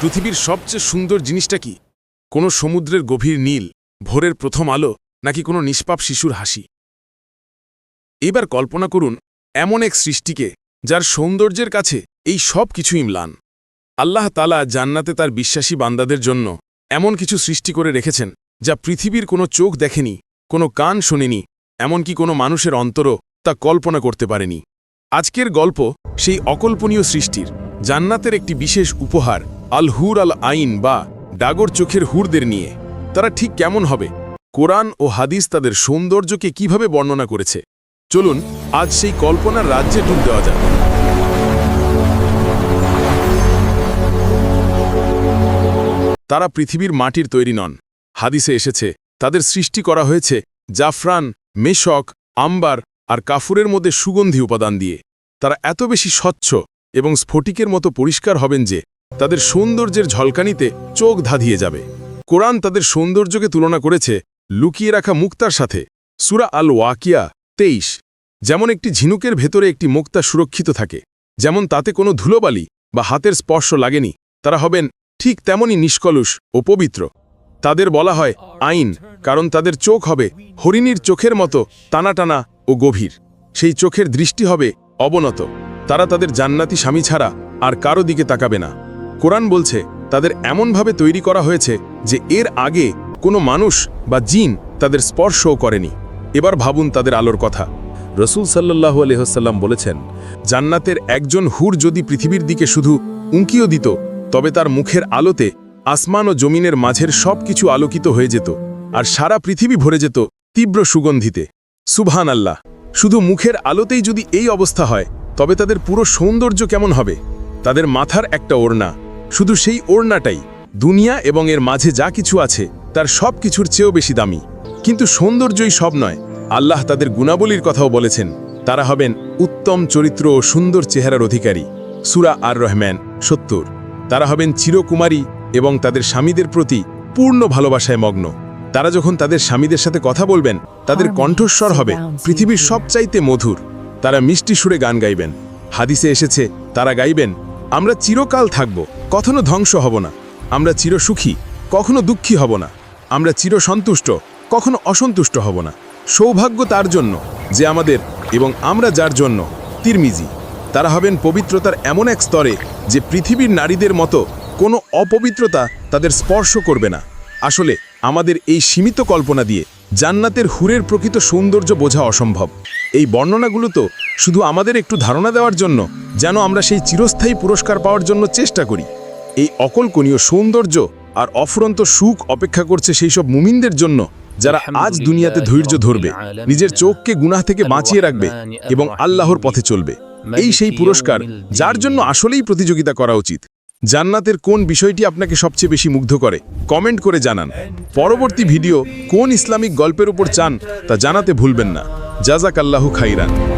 পৃথিবীর সবচেয়ে সুন্দর জিনিসটা কি? কোনো সমুদ্রের গভীর নীল, ভোরের প্রথম আলো, নাকি কোনো নিষ্পাপ শিশুর হাসি? এবার কল্পনা করুন, এমন এক সৃষ্টিকে, যার সৌন্দর্যের কাছে এই সব কিছু ইমলান আল্লাহ তালা জান্নাতে তার বিশ্বাসী বান্দাদের জন্য এমন কিছু সৃষ্টি করে রেখেছেন, যা পৃথিবীর কোনো চোখ দেখেনি, কোনো কান শোনেনি, এমনকি কোনো মানুষের অন্তরও তা কল্পনা করতে পারেনি। আজকের গল্প সেই অকল্পনীয় সৃষ্টির। জান্নাতের একটি বিশেষ উপহার আল হুর আল আইন বা ডাগর চোখের হুরদের নিয়ে। তারা ঠিক কেমন হবে? কোরআন ও হাদিস তাদের সৌন্দর্যকে কীভাবে বর্ণনা করেছে? চলুন, আজ সেই কল্পনার রাজ্যে ডুব দেওয়া যাক। তারা পৃথিবীর মাটির তৈরি নন। হাদিসে এসেছে, তাদের সৃষ্টি করা হয়েছে জাফরান, মেশক, আম্বার আর কাফুরের মধ্যে সুগন্ধি উপাদান দিয়ে। তারা এত বেশি স্বচ্ছ এবং স্ফটিকের মতো পরিষ্কার হবেন যে তাদের সৌন্দর্যের ঝলকানিতে চোখ ধাঁধিয়ে যাবে। কোরআন তাদের সৌন্দর্যকে তুলনা করেছে লুকিয়ে রাখা মুক্তার সাথে। সুরা আল ওয়াকিয়া তেইশ, যেমন একটি ঝিনুকের ভেতরে একটি মুক্তা সুরক্ষিত থাকে, যেমন তাতে কোনো ধুলোবালি বা হাতের স্পর্শ লাগেনি, তারা হবেন ঠিক তেমনই নিষ্কলুষ ও পবিত্র। তাদের বলা হয় আইন, কারণ তাদের চোখ হবে হরিণীর চোখের মতো টানা টানা ও গভীর। সেই চোখের দৃষ্টি হবে অবনত। তারা তাদের জান্নাতি স্বামী ছাড়া আর কারও দিকে তাকাবে না। কোরআন বলছে, তাদের এমনভাবে তৈরি করা হয়েছে যে এর আগে কোনো মানুষ বা জিন তাদের স্পর্শও করেনি। এবার ভাবুন তাদের আলোর কথা। রসুল সাল্লাহু আলহ্লাম বলেছেন, জান্নাতের একজন হুর যদি পৃথিবীর দিকে শুধু উঁকিও দিত, তবে তার মুখের আলোতে আসমান ও জমিনের মাঝের সব কিছু আলোকিত হয়ে যেত আর সারা পৃথিবী ভরে যেত তীব্র সুগন্ধিতে। সুবহান আল্লাহ শুধু মুখের আলোতেই যদি এই অবস্থা হয় তবে তাদের পুরো সৌন্দর্য কেমন হবে? তাদের মাথার একটা ওড়না। শুধু সেই ওড়নাটাই। দুনিয়া এবং এর মাঝে যা কিছু আছে তার সব কিছুর চেয়েও বেশি দামি। কিন্তু সৌন্দর্যই সব নয়। আল্লাহ তাদের গুণাবলীর কথাও বলেছেন তারা হবেন উত্তম চরিত্র ও সুন্দর চেহারার অধিকারী। সুরা আর রহমান সত্তর। তারা হবেন চিরকুমারী এবং তাদের স্বামীদের প্রতি পূর্ণ ভালোবাসায় মগ্ন। তারা যখন তাদের স্বামীদের সাথে কথা বলবেন তাদের কণ্ঠস্বর হবে পৃথিবীর সবচাইতে মধুর। তারা মিষ্টি সুরে গান গাইবেন। হাদিসে এসেছে, তারা গাইবেন, আমরা চিরকাল থাকব, কখনো ধ্বংস হব না। আমরা চিরসুখী, কখনো দুঃখী হব না। আমরা চিরসন্তুষ্ট, কখনো অসন্তুষ্ট হব না। সৌভাগ্য তার জন্য, যে আমাদের এবং আমরা যার জন্য। তিরমিজি, তারা হবেন পবিত্রতার এমন এক স্তরে, যে পৃথিবীর নারীদের মতো কোনো অপবিত্রতা তাদের স্পর্শ করবে না। আসলে আমাদের এই সীমিত কল্পনা দিয়ে জান্নাতের হুরের প্রকৃত সৌন্দর্য বোঝা অসম্ভব। এই বর্ণনাগুলো তো শুধু আমাদের একটু ধারণা দেওয়ার জন্য যেন আমরা সেই চিরস্থায়ী পুরস্কার পাওয়ার জন্য চেষ্টা করি। এই অকল্পনীয় সৌন্দর্য আর অফুরন্ত সুখ অপেক্ষা করছে সেই সব মুমিনদের জন্য যারা আজ দুনিয়াতে ধৈর্য ধরবে নিজের চোখকে গুনাহ থেকে বাঁচিয়ে রাখবে এবং আল্লাহর পথে চলবে। এই সেই পুরস্কার যার জন্য আসলেই প্রতিযোগিতা করা উচিত। জান্নাতের কোন বিষয়টি আপনাকে সবচেয়ে বেশি মুগ্ধ করে কমেন্ট করে জানান। পরবর্তী ভিডিও কোন ইসলামিক গল্পের উপর চান তা জানাতে ভুলবেন না। জাজাক আল্লাহু খাইরান।